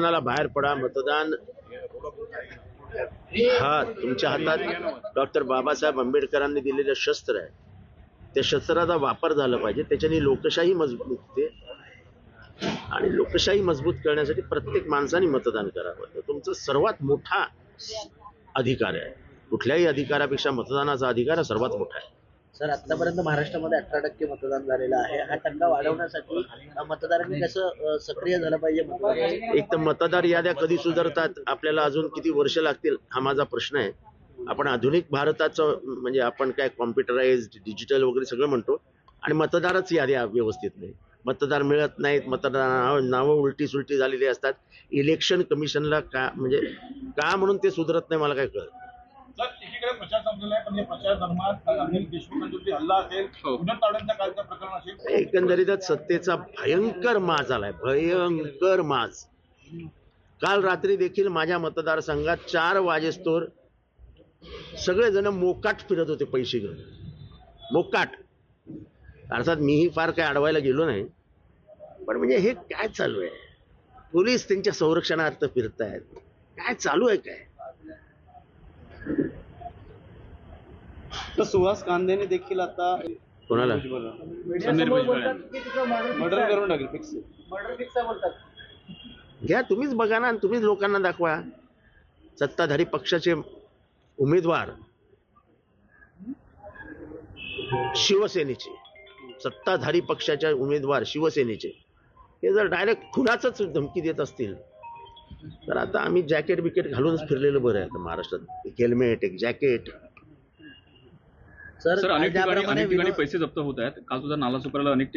मतदानाला बाहेर पडा मतदान. हा तुमच्या हातात डॉक्टर बाबासाहेब आंबेडकरांनी दिलेलं शस्त्र आहे. त्या शस्त्राचा वापर झाला पाहिजे. त्याच्याने लोकशाही मजबूत होते. आणि लोकशाही मजबूत करण्यासाठी प्रत्येक माणसाने मतदान करावं तर तुमचा सर्वात मोठा अधिकार आहे. कुठल्याही अधिकारापेक्षा मतदानाचा अधिकार हा सर्वात मोठा आहे. सर आतापर्यंत महाराष्ट्रामध्ये अठरा टक्के मतदान झालेलं आहे हा टक्का वाढवण्यासाठी मतदारांनी कसं सक्रिय झालं पाहिजे एक तर मतदार याद्या कधी सुधारतात? आपल्याला अजून किती वर्ष लागतील? हा माझा प्रश्न आहे. आपण आधुनिक भारताचं म्हणजे आपण काय कॉम्प्युटराइज डिजिटल वगैरे सगळं म्हणतो आणि मतदारच याद्या व्यवस्थित नाही. मतदार मिळत नाहीत मतदार नावं उलटी सुलटी झालेली असतात. इलेक्शन कमिशनला का म्हणजे का म्हणून ते सुधरत नाही मला काय कळत प्रचार संपलेला आहे पण या प्रचार दरम्यान अनिल देशमुखांवरती हल्ला असेल तावडेंच्या कालचं प्रकरण असेल एकंदरीतच सत्तेचा भयंकर माज आलाय भयंकर माज. काल रात्री देखील माझ्या मतदारसंघात चार वाजेस्तोर सगळेजण मोकाट फिरत होते पैसे घेऊन. मोकाट. अर्थात मीही फार काय अडवायला गेलो नाही. पण म्हणजे हे काय चालू आहे? पोलीस त्यांच्या संरक्षणार्थ फिरतायत. काय चालू आहे काय? तर सुहास कांदेने देखील आता कोणाला? मर्डर करून टाकले फिक्स घ्या तुम्हीच बघा ना आणि तुम्हीच लोकांना दाखवा. सत्ताधारी पक्षाचे उमेदवार शिवसेनेचे. सत्ताधारी पक्षाचे उमेदवार शिवसेनेचे. हे जर डायरेक्ट खुनाचंच धमकी देत असतील तर आता आम्ही जॅकेट बिकेट घालूनच फिरलेलं बरं आहे आता महाराष्ट्रात. एक हेल्मेट एक जॅकेट सर अनेक ठिकाणी अनेक ठिकाणी पैसे जप्त होत आहेत. काल सुद्धा नाला अनेक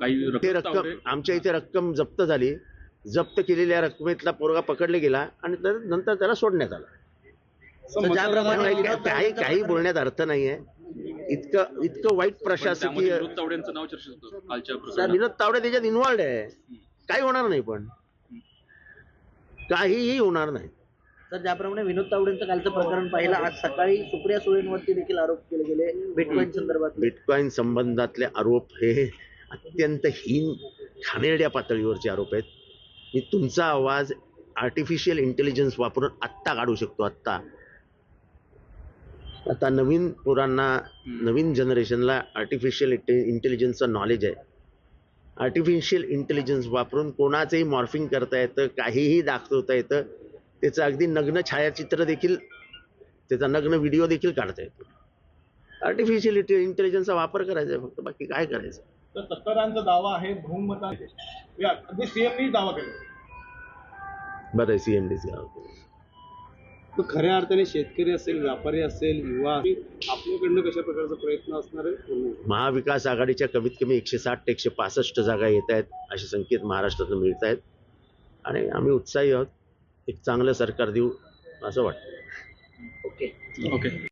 काही ते रक्कम आमच्या इथे रक्कम जप्त झाली. जप्त केलेल्या रकमेतला पोरगा पकडला गेला आणि तर नंतर त्याला सोडण्यात आला. ज्याप्रमाणे काही काही बोलण्यात अर्थ नाहीये. इतकं इतकं वाईट प्रशासकीय विनोद नाव चर्चेत विनोद तावडे त्याच्यात इन्व्हॉल्ड आहे. काही होणार नाही पण. काहीही होणार नाही. सर ज्याप्रमाणे विनोद तावडेंचं कालचं प्रकरण पाहिलं आज सकाळी सुप्रिया सुळेंवरती देखील आरोप केले गेले बिटकॉईन संदर्भात बिटकॉईन संबंधातले आरोप हे अत्यंत हीन घाणेरड्या पातळीवरचे आरोप आहेत. मी तुमचा आवाज आर्टिफिशियल इंटेलिजन्स वापरून आत्ता काढू शकतो आत्ता. आता नवीन पोरांना नवीन जनरेशनला आर्टिफिशियल इंटेलिजन्सचं नॉलेज आहे. आर्टिफिशियल इंटेलिजन्स वापरून कोणाचंही मॉर्फिंग करता येतं काहीही दाखवता येतं त्याचं अगदी नग्न छायाचित्र देखील त्याचा नग्न व्हिडिओ देखील काढता येतो. आर्टिफिशियल इंटेलिजन्सचा वापर करायचा आहे फक्त बाकी काय करायचं? तर सत्तारांचा दावा आहे बहुमता या अगदी सीएमनी दावा केला. बरं सी एम डी तर खऱ्या अर्थाने शेतकरी असेल व्यापारी असेल युवा आपल्याकडनं कशा प्रकारचा प्रयत्न असणार आहे पूर्ण. महाविकास आघाडीच्या कमीत कमी एकशे साठ ते एकशे पासष्ट जागा येत आहेत असे संकेत महाराष्ट्रातून मिळत आहेत. आणि आम्ही उत्साही आहोत. एक चांगलं सरकार देऊ असं वाटतं. ओके. ओके.